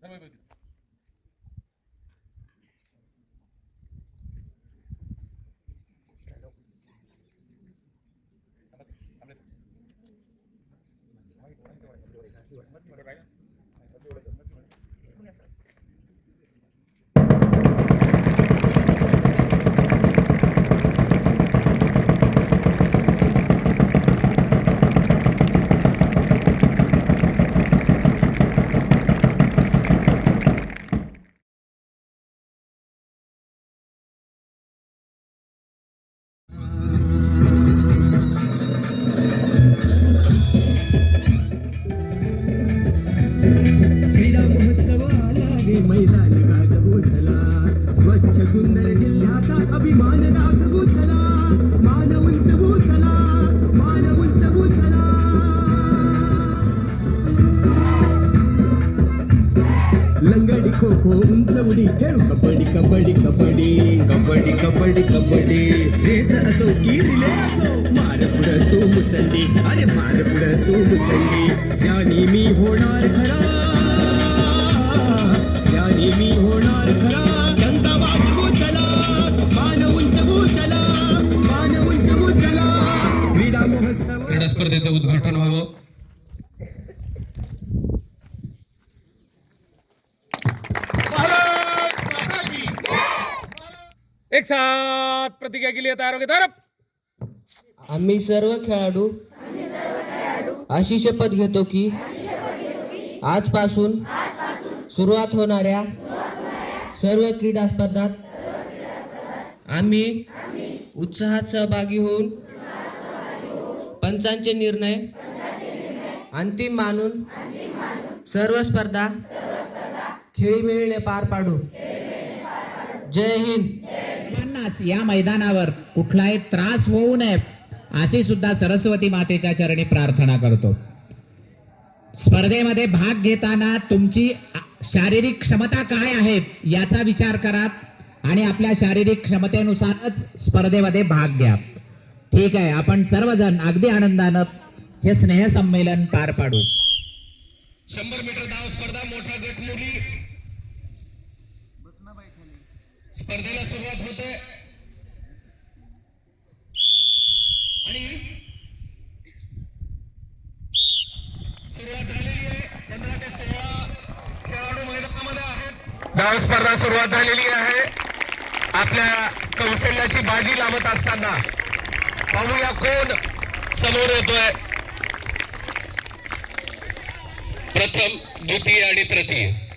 सर्व व्यवस्थित. क्रीडा लंगडी खो खो उंच उडी खेळ कबड्डी कबड्डी कबड्डी कबड्डी कबड्डी कबड्डी. रेस असो की रिले असो मार पुढे तू मुसंडी अरे मार पुढे तू मुसंडी ज्ञानी मी होणार खरा ज्ञानी मी होणार खरा. जनता वाजवू चला मान उंचवू चला मान उंचवू चला क्रीडा महोत्सव. क्रीडा स्पर्धेचं उद्घाटन व्हावं. एक साथ प्रतिज्ञा केली लिए तैयार तरफ आम्ही सर्व खेळाडू अशी शपथ घेतो की आजपासून सुरुवात होणाऱ्या सर्व क्रीडा स्पर्धात आम्ही उत्साहात सहभागी होऊन पंचांचे निर्णय अंतिम मानून सर्व स्पर्धा खेळीमेळीने पार पाडू. जय हिंद. सर्वांनाच या मैदानावर कुठलाही त्रास होऊ नये अशी सुद्धा सरस्वती मातेच्या चरणी प्रार्थना करतो. स्पर्धेमध्ये भाग घेताना तुमची शारीरिक क्षमता काय आहे याचा विचार करा आणि आपल्या शारीरिक क्षमतेनुसारच स्पर्धेमध्ये भाग घ्या. ठीक आहे आपण सर्वजण अगदी आनंदानं हे स्नेहसंमेलन पार पाडू. शंभर मीटर धाव स्पर्धा मोठा गट मुली स्पर्धेला सुरुवात होते. आणि सुरुवात झालेली आहे. पंधरा ते सोळा खेळाडू मैदानामध्ये आहेत. धाव स्पर्धा सुरुवात झालेली आहे. आपल्या कौशल्याची बाजी लावत असताना पाहूया कोण समोर येतोय. प्रथम द्वितीय आणि तृतीय.